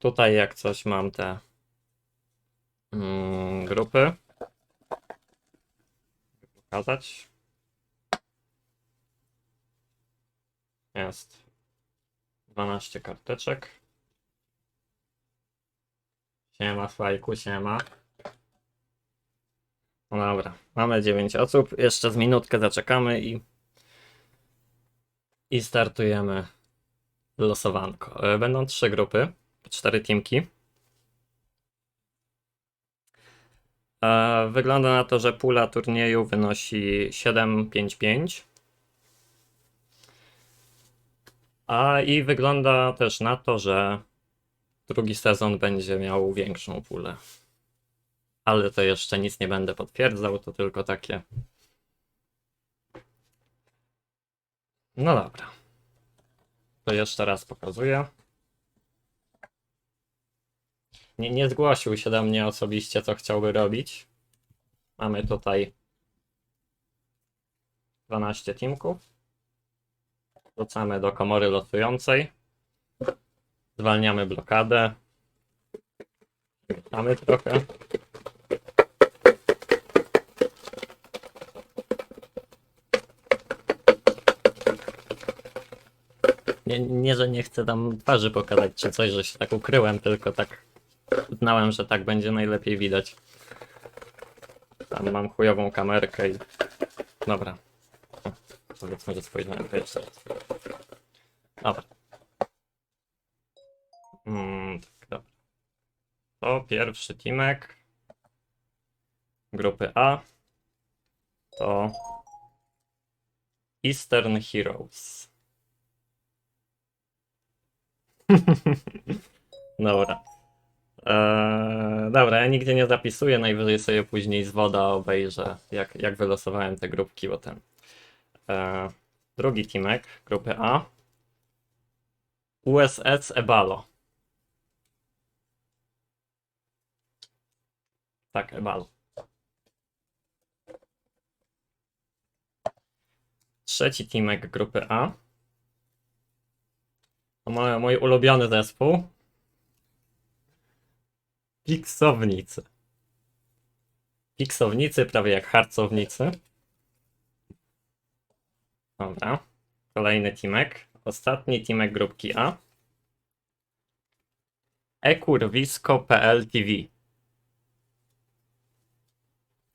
Tutaj jak coś mam te mm, grupy. Pokazać. Jest 12 karteczek. Siema, fajku, siema. No dobra, mamy 9 osób. Jeszcze z minutkę zaczekamy i i startujemy losowanko. E, Będą trzy grupy, cztery teamki. Wygląda na to, że pula turnieju wynosi 7-5-5. A i wygląda też na to, że drugi sezon będzie miał większą pulę. Ale to jeszcze nic nie będę potwierdzał, to tylko takie. No dobra. To jeszcze raz pokazuję. Nie, nie zgłosił się do mnie osobiście, co chciałby robić. Mamy tutaj 12 teamków. Wrzucamy do komory losującej. Zwalniamy blokadę. Mamy trochę. Nie, nie, że nie chcę tam twarzy pokazać czy coś, że się tak ukryłem, tylko tak uznałem, że tak będzie najlepiej widać. Tam mam chujową kamerkę i... Dobra. Powiedzmy, że spojrzałem to jeszcze raz. Dobra. Mm, tak, dobra. To pierwszy teamek grupy A to Eastern Heroes. Dobra. Eee, dobra, ja nigdzie nie zapisuję, najwyżej sobie później z woda obejrzę, jak, jak wylosowałem te grupki, bo ten. Eee, drugi teamek, grupy A. USS Ebalo. Tak, Ebalo. Trzeci teamek grupy A. To mój, mój ulubiony zespół. Piksownicy. Piksownicy, prawie jak harcownicy. Dobra. Kolejny teamek. Ostatni teamek grupki A. Ekurwisko.pl TV.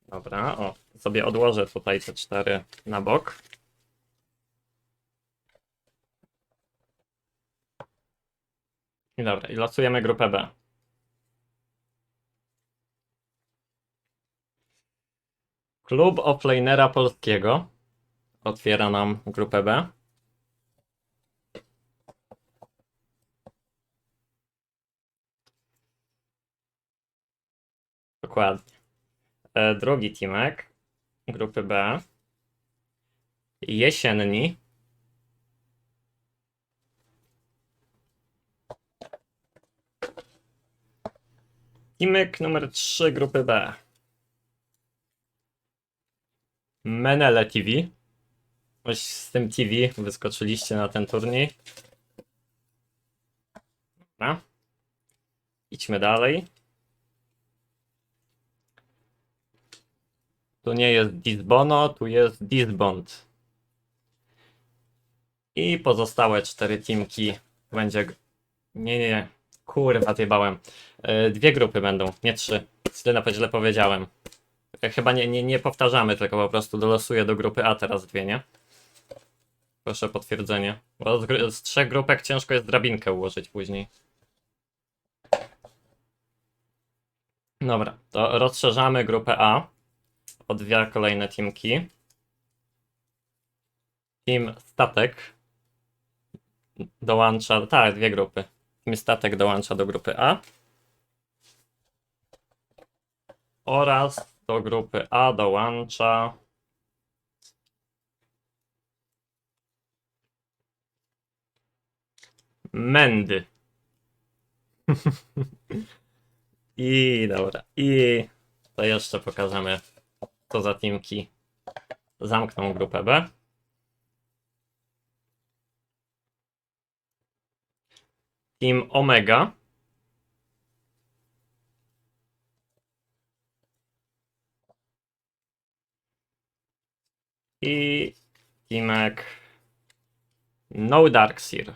Dobra, o, sobie odłożę tutaj te cztery na bok. I dobra, i losujemy grupę B. Klub offlinera polskiego otwiera nam grupę B. Dokładnie. E, drugi teamek grupy B. Jesienni. Teamek numer 3 grupy B. Menele TV. Coś z tym TV wyskoczyliście na ten turniej. Dobra. Idźmy dalej. Tu nie jest Disbono, tu jest Disbond. I pozostałe cztery teamki będzie. Nie, nie, nie. Kurwa, zjebałem. E, Dwie grupy będą, nie trzy. Źle, źle powiedziałem. Chyba nie, nie, nie powtarzamy, tylko po prostu dolosuję do grupy A teraz dwie, nie? Proszę potwierdzenie. Bo z, z trzech grupek ciężko jest drabinkę ułożyć później. Dobra, to rozszerzamy grupę A o dwie kolejne teamki. Team Statek dołącza, tak, dwie grupy. Team Statek dołącza do grupy A. Oraz do grupy A dołącza Mendy. I dobra. I to jeszcze pokażemy, co za teamki zamkną grupę B. Team Omega i teamek No Darkseer.